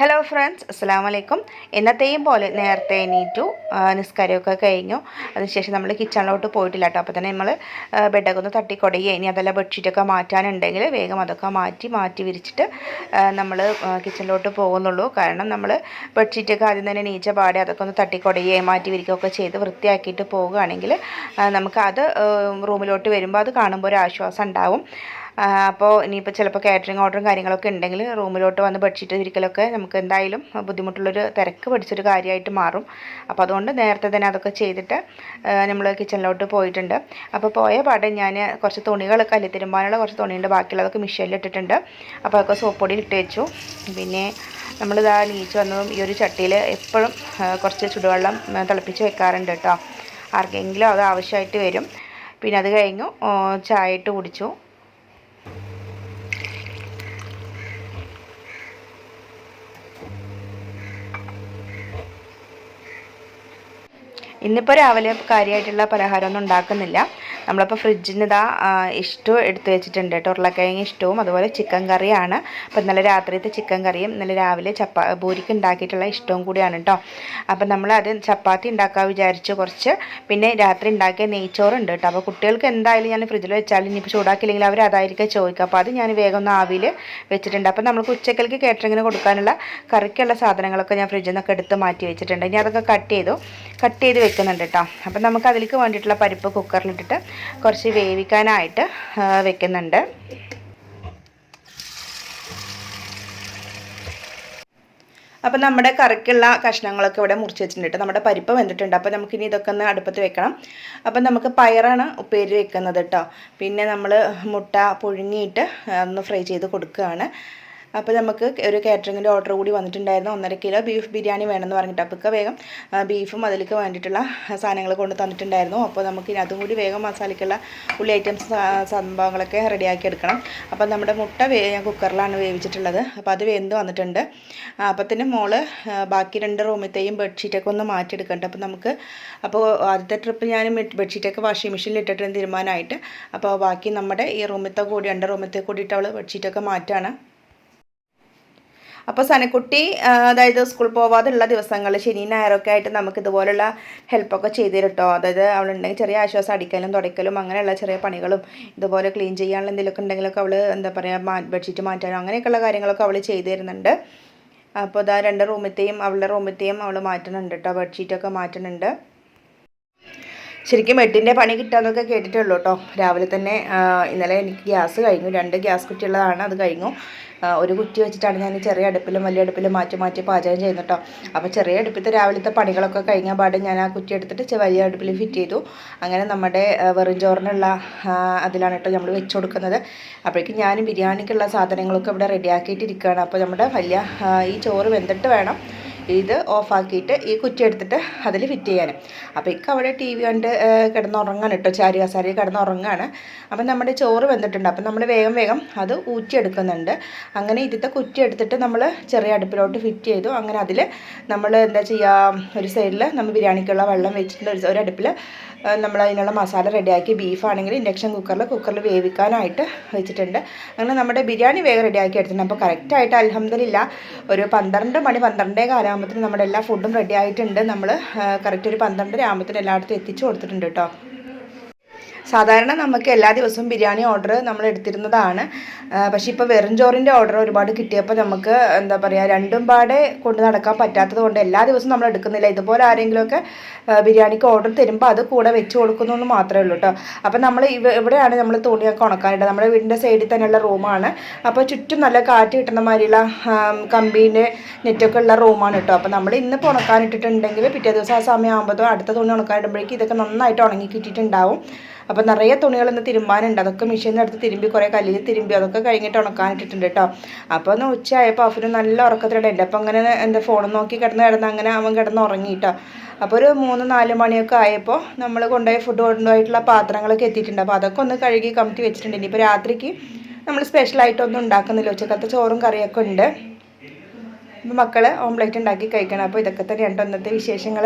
Hello friends അസ്സാം വലൈക്കും എന്നത്തെയും പോലെ നേരത്തെ എണീറ്റു നിസ്കാരമൊക്കെ കഴിഞ്ഞു. അതിനുശേഷം നമ്മൾ കിച്ചണിലോട്ട് പോയിട്ടില്ല കേട്ടോ അപ്പോൾ തന്നെ നമ്മൾ ബെഡൊക്കെ ഒന്ന് തട്ടിക്കൊടയുക ഇനി അതെല്ലാം ബെഡ്ഷീറ്റൊക്കെ മാറ്റാനുണ്ടെങ്കിൽ വേഗം അതൊക്കെ മാറ്റി മാറ്റി വിരിച്ചിട്ട് നമ്മൾ കിച്ചണിലോട്ട് പോകുന്നുള്ളൂ. കാരണം നമ്മൾ ബെഡ്ഷീറ്റൊക്കെ ആദ്യം തന്നെ നീച്ച പാടി അതൊക്കെ ഒന്ന് തട്ടിക്കൊടയുകയും മാറ്റി വിരിക്കുകയൊക്കെ ചെയ്ത് വൃത്തിയാക്കിയിട്ട് പോവുകയാണെങ്കിൽ നമുക്ക് അത് റൂമിലോട്ട് വരുമ്പോൾ അത് കാണുമ്പോൾ ഒരു ആശ്വാസം ഉണ്ടാവും. അപ്പോൾ ഇനിയിപ്പോൾ ചിലപ്പോൾ കാറ്ററിംഗ് ഓർഡറും കാര്യങ്ങളൊക്കെ ഉണ്ടെങ്കിൽ റൂമിലോട്ട് വന്ന് ബെഡ്ഷീറ്റ് വിരിക്കലൊക്കെ നമുക്ക് എന്തായാലും ബുദ്ധിമുട്ടുള്ളൊരു തിരക്ക് പിടിച്ചൊരു കാര്യമായിട്ട് മാറും. അപ്പോൾ അതുകൊണ്ട് നേരത്തെ തന്നെ അതൊക്കെ ചെയ്തിട്ട് നമ്മൾ കിച്ചണിലോട്ട് പോയിട്ടുണ്ട്. അപ്പോൾ പോയ പാടെ ഞാൻ കുറച്ച് തുണികൾ കല്ലിത്തിരുമ്പാനുള്ള കുറച്ച് തുണിയുണ്ട്. ബാക്കിയുള്ളതൊക്കെ മിഷീനിൽ ഇട്ടിട്ടുണ്ട്. അപ്പോൾ അതൊക്കെ സോപ്പ് പൊടിയിൽ ഇട്ട് വെച്ചു. പിന്നെ നമ്മളിതാ നീച്ച് വന്നതും ഈ ഒരു ചട്ടിയിൽ എപ്പോഴും കുറച്ച് ചുടുവെള്ളം തിളപ്പിച്ച് വെക്കാറുണ്ട് കേട്ടോ ആർക്കെങ്കിലും അത് ആവശ്യമായിട്ട് വരും. പിന്നെ അത് കഴിഞ്ഞു ചായ ഇട്ട് കുടിച്ചു. ഇന്നിപ്പോൾ രാവിലെ കാര്യമായിട്ടുള്ള പലഹാരമൊന്നും ഉണ്ടാക്കുന്നില്ല. നമ്മളിപ്പോൾ ഫ്രിഡ്ജിന് ഇതാ ഇഷ്ടവും എടുത്ത് വെച്ചിട്ടുണ്ട് കേട്ടോ. ഉരുളക്കിഴങ്ങ് ഇഷ്ടവും അതുപോലെ ചിക്കൻ കറിയാണ്. അപ്പോൾ ഇന്നലെ രാത്രിയത്തെ ചിക്കൻ കറിയും ഇന്നലെ രാവിലെ ചപ്പാ ബൂരിക്ക് ഉണ്ടാക്കിയിട്ടുള്ള ഇഷ്ടവും കൂടിയാണ് കേട്ടോ. അപ്പം നമ്മൾ അത് ചപ്പാത്തി ഉണ്ടാക്കാൻ വിചാരിച്ചു കുറച്ച്. പിന്നെ രാത്രി ഉണ്ടാക്കിയ നെയ്ച്ചോറുണ്ട് കേട്ടോ. അപ്പോൾ കുട്ടികൾക്ക് എന്തായാലും ഞാൻ ഫ്രിഡ്ജിൽ വെച്ചാൽ ഇനിയിപ്പോൾ ചൂടാക്കില്ലെങ്കിൽ അവർ അതായിരിക്കും ചോദിക്കുക. അപ്പോൾ അത് ഞാൻ വേഗം ഒന്ന് ആവിയിൽ വെച്ചിട്ടുണ്ട്. അപ്പോൾ നമുക്ക് ഉച്ചക്കലേക്ക് കേറ്ററിങ്ങിന് കൊടുക്കാനുള്ള കറിക്കുള്ള സാധനങ്ങളൊക്കെ ഞാൻ ഫ്രിഡ്ജിൽ നിന്നൊക്കെ എടുത്ത് മാറ്റി വെച്ചിട്ടുണ്ട്. ഇനി അതൊക്കെ കട്ട് ചെയ്തു കട്ട് ചെയ്ത് വെക്കുന്നുണ്ട് കേട്ടോ. അപ്പം നമുക്ക് അതിലേക്ക് വേണ്ടിയിട്ടുള്ള പരിപ്പ് കുക്കറിലിട്ടിട്ട് കുറച്ച് വേവിക്കാനായിട്ട് വെക്കുന്നുണ്ട്. അപ്പം നമ്മുടെ കറിക്കുള്ള കഷ്ണങ്ങളൊക്കെ ഇവിടെ മുറിച്ച് വെച്ചിട്ടുണ്ട് നമ്മുടെ പരിപ്പ് വെന്തിട്ടുണ്ട്. അപ്പോൾ നമുക്കിനി ഇതൊക്കെ ഒന്ന് അടുപ്പത്ത് വെക്കണം. അപ്പം നമുക്ക് പയറാണ് ഉപ്പേരി വെക്കുന്നത് കേട്ടോ. പിന്നെ നമ്മൾ മുട്ട പുഴുങ്ങിയിട്ട് ഒന്ന് ഫ്രൈ ചെയ്ത് കൊടുക്കുകയാണ്. അപ്പോൾ നമുക്ക് ഒരു കാറ്ററിങ്ങിന്റെ ഓർഡർ കൂടി വന്നിട്ടുണ്ടായിരുന്നു. ഒന്നര കിലോ ബീഫ് ബിരിയാണി വേണമെന്ന് പറഞ്ഞിട്ട്. അപ്പോൾ ഒക്കെ വേഗം ബീഫും അതിലേക്ക് വേണ്ടിയിട്ടുള്ള സാധനങ്ങൾ കൊണ്ട് തന്നിട്ടുണ്ടായിരുന്നു. അപ്പോൾ നമുക്ക് അതും കൂടി വേഗം മസാലയ്ക്കുള്ള ഉള്ളി ഐറ്റംസ് സംഭവങ്ങളൊക്കെ റെഡിയാക്കി എടുക്കണം. അപ്പോൾ നമ്മുടെ മുട്ട വേ കുക്കറിലാണ് വേവിച്ചിട്ടുള്ളത്. അപ്പോൾ അത് വെന്ത് വന്നിട്ടുണ്ട്. ആ, അപ്പത്തിന് മോൾ ബാക്കി രണ്ട് റൂമിലത്തെയും ബെഡ്ഷീറ്റൊക്കെ ഒന്ന് മാറ്റിയെടുക്കണ്ട. അപ്പോൾ നമുക്ക് അപ്പോൾ ആദ്യത്തെ ട്രിപ്പ് ഞാൻ ബെഡ്ഷീറ്റൊക്കെ വാഷിംഗ് മെഷീനിൽ ഇട്ടിട്ടുണ്ട് തീരുമാനമായിട്ട്. അപ്പോൾ ബാക്കി നമ്മുടെ ഈ റൂമിലത്തെ കൂടി രണ്ട് റൂമിലത്തെ കൂടിയിട്ട് അവൾ ബെഡ്ഷീറ്റൊക്കെ മാറ്റാണ്. അപ്പോൾ സനക്കുട്ടി അതായത് സ്കൂൾ പോവാതുള്ള ദിവസങ്ങൾ ശനി ഞായറൊക്കെ ആയിട്ട് നമുക്ക് ഇതുപോലുള്ള ഹെൽപ്പൊക്കെ ചെയ്തു തരട്ടോ അതായത് അവളുണ്ടെങ്കിൽ ചെറിയ ആശ്വാസം അടിക്കലും തുടയ്ക്കലും അങ്ങനെയുള്ള ചെറിയ പണികളും ഇതുപോലെ ക്ലീൻ ചെയ്യാനുള്ള എന്തെങ്കിലുമൊക്കെ ഉണ്ടെങ്കിലൊക്കെ അവൾ എന്താ പറയുക മാ ബെഡ്ഷീറ്റ് മാറ്റാനോ അങ്ങനെയൊക്കെയുള്ള കാര്യങ്ങളൊക്കെ അവൾ ചെയ്തു തരുന്നുണ്ട് അപ്പോൾ ഇതാ രണ്ട് റൂമിത്തെയും അവളുടെ റൂമിത്തെയും അവൾ മാറ്റുന്നുണ്ട് കേട്ടോ ബെഡ്ഷീറ്റൊക്കെ മാറ്റുന്നുണ്ട്. ശരിക്കും എട്ടിന്റെ പണി കിട്ടാന്നൊക്കെ കേട്ടിട്ടുള്ളൂ കേട്ടോ. രാവിലെ തന്നെ ഇന്നലെ എനിക്ക് ഗ്യാസ് കഴിഞ്ഞു. രണ്ട് ഗ്യാസ് കുറ്റിയുള്ളതാണ് അത് കഴിഞ്ഞു. ഒരു കുറ്റി വെച്ചിട്ടാണ് ഞാൻ ചെറിയ അടുപ്പിലും വലിയ അടുപ്പിലും മാറ്റി മാറ്റി പാചകം ചെയ്യുന്നത് കേട്ടോ. അപ്പോൾ ചെറിയ അടുപ്പിലത്തെ രാവിലത്തെ പണികളൊക്കെ കഴിഞ്ഞ പാട് ഞാൻ ആ കുറ്റി എടുത്തിട്ട് വലിയ അടുപ്പിൽ ഫിറ്റ് ചെയ്തു. അങ്ങനെ നമ്മുടെ വെറും ചോറിനുള്ള അതിലാണ് കേട്ടോ നമ്മൾ വെച്ച് കൊടുക്കുന്നത്. അപ്പോഴേക്കും ഞാൻ ബിരിയാണിക്കുള്ള സാധനങ്ങളൊക്കെ ഇവിടെ റെഡിയാക്കിയിട്ടിരിക്കുകയാണ്. അപ്പോൾ നമ്മുടെ വലിയ ഈ ചോറ് വെന്തിട്ട് വേണം. ഇത് ഓഫാക്കിയിട്ട് ഈ കുറ്റി എടുത്തിട്ട് അതിൽ ഫിറ്റ് ചെയ്യാൻ അപ്പോൾ ഇക്ക അവിടെ ടി വി കണ്ട് കിടന്നുറങ്ങാണ് കേട്ടോ ചാരി കസാരി കിടന്നുറങ്ങാണ്. അപ്പം നമ്മുടെ ചോറ് വെന്തിട്ടുണ്ട് അപ്പം നമ്മൾ വേഗം വേഗം അത് ഊറ്റിയെടുക്കുന്നുണ്ട്. അങ്ങനെ ഇതിത്തെ കുറ്റി എടുത്തിട്ട് നമ്മൾ ചെറിയ അടുപ്പിലോട്ട് ഫിറ്റ് ചെയ്തു. അങ്ങനെ അതിൽ നമ്മൾ എന്താ ചെയ്യുക ഒരു സൈഡിൽ നമ്മൾ ബിരിയാണിക്കുള്ള വെള്ളം വെച്ചിട്ടുണ്ട് ഒരു അടുപ്പിൽ നമ്മൾ അതിനുള്ള മസാല റെഡിയാക്കി ബീഫാണെങ്കിൽ ഇൻഡക്ഷൻ കുക്കറിൽ കുക്കറിൽ വേവിക്കാനായിട്ട് വെച്ചിട്ടുണ്ട്. അങ്ങനെ നമ്മുടെ ബിരിയാണി വേഗം റെഡിയാക്കി എടുത്തിട്ടുണ്ട്. അപ്പോൾ കറക്റ്റായിട്ട് അലഹമ്മദില്ല ഒരു പന്ത്രണ്ട് മണി പന്ത്രണ്ടേ കാലാകുമ്പോഴത്തേന് നമ്മുടെ എല്ലാ ഫുഡും റെഡിയായിട്ടുണ്ട് നമ്മൾ കറക്റ്റ് ഒരു പന്ത്രണ്ടര ആകുമ്പോഴത്തേന് എല്ലായിടത്തും എത്തിച്ചു കൊടുത്തിട്ടുണ്ട് കേട്ടോ. സാധാരണ നമുക്ക് എല്ലാ ദിവസവും ബിരിയാണി ഓർഡർ നമ്മൾ എടുത്തിരുന്നതാണ്. പക്ഷേ ഇപ്പോൾ വെറും ചോറിന്റെ ഓർഡർ ഒരുപാട് കിട്ടിയപ്പോൾ നമുക്ക് എന്താ പറയുക രണ്ടും പാടെ കൊണ്ട് നടക്കാൻ പറ്റാത്തത് കൊണ്ട് എല്ലാ ദിവസവും നമ്മൾ എടുക്കുന്നില്ല. ഇതുപോലെ ആരെങ്കിലുമൊക്കെ ബിരിയാണിക്ക് ഓർഡർ തരുമ്പോൾ അത് കൂടെ വെച്ച് കൊടുക്കുന്നു എന്ന് മാത്രമേ ഉള്ളൂ കേട്ടോ. അപ്പോൾ നമ്മൾ ഇവ ഇവിടെയാണ് നമ്മൾ തുണിയൊക്കെ ഉണക്കാനായിട്ട് നമ്മുടെ വീടിന്റെ സൈഡിൽ തന്നെയുള്ള റൂമാണ്. അപ്പോൾ ചുറ്റും നല്ല കാറ്റ് കിട്ടുന്ന മാതിരിയുള്ള കമ്പീന്റെ നെറ്റൊക്കെ ഉള്ള റൂമാണ് കേട്ടോ. അപ്പോൾ നമ്മൾ ഇന്നിപ്പോൾ ഉണക്കാനിട്ടിട്ടുണ്ടെങ്കിൽ പിറ്റേ ദിവസം ആ സമയമാകുമ്പോൾ അടുത്ത തുണി ഉണക്കാനിടുമ്പോഴേക്കും ഇതൊക്കെ നന്നായിട്ട് ഉണങ്ങി കിട്ടിയിട്ടുണ്ടാവും. അപ്പോൾ നിറയെ തുണികൾ ഇന്ന് തിരുമ്പാനുണ്ട്. അതൊക്കെ മെഷീനിൽ എടുത്ത് തിരുമ്പി കുറേ കല്ലിൽ തിരുമ്പി അതൊക്കെ കഴിഞ്ഞിട്ട് ഉണക്കാനിട്ടിട്ടുണ്ട് കേട്ടോ അപ്പോൾ ഒന്ന് ഉച്ചയായപ്പോൾ അഫിന് നല്ല ഉറക്കത്തിലുണ്ട് അപ്പം അങ്ങനെ എന്താ ഫോൺ നോക്കി കിടന്ന് കിടന്ന് അങ്ങനെ അവൻ കിടന്ന് ഉറങ്ങി കേട്ടോ അപ്പോൾ ഒരു മൂന്ന് നാല് മണിയൊക്കെ ആയപ്പോൾ നമ്മൾ കൊണ്ടുപോയി ഫുഡ് കൊണ്ടുപോയിട്ടുള്ള പാത്രങ്ങളൊക്കെ എത്തിയിട്ടുണ്ട്. അപ്പോൾ അതൊക്കെ ഒന്ന് കഴുകി കമത്തി വെച്ചിട്ടുണ്ട്. ഇനിയിപ്പോൾ രാത്രിക്ക് നമ്മൾ സ്പെഷ്യലായിട്ടൊന്നും ഉണ്ടാക്കുന്നില്ല. ഉച്ചക്കത്തെ ചോറും കറിയൊക്കെ ഉണ്ട്. മക്കൾ ഓംലെറ്റ് ഉണ്ടാക്കി കഴിക്കണം. അപ്പോൾ ഇതൊക്കെ തന്നെ രണ്ടൊന്നത്തെ വിശേഷങ്ങൾ